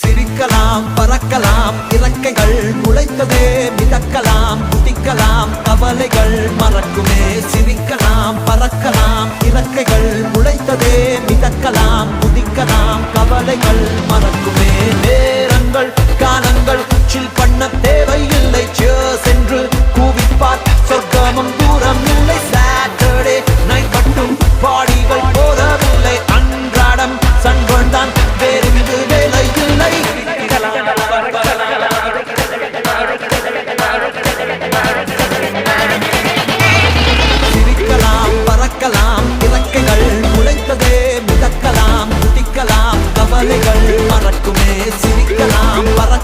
சிரிக்கலாம் பறக்கலாம் இறக்கைகள் முளைத்ததே மிதக்கலாம் குதிக்கலாம் கவலைகள் மறக்குமே. சிரிக்கலாம் பறக்கலாம் இறக்கைகள் முளைத்ததே மிதக்கலாம் குதிக்கலாம் கவலைகள் மறக்குமே. நேரங்கள் காலங்கள் சில் பண்ண தேவையில்லை. சென்று கூவிப்பார் சொர்க்கமும் தூரம் மிதக்கலாம் சிரிக்கலாம் பற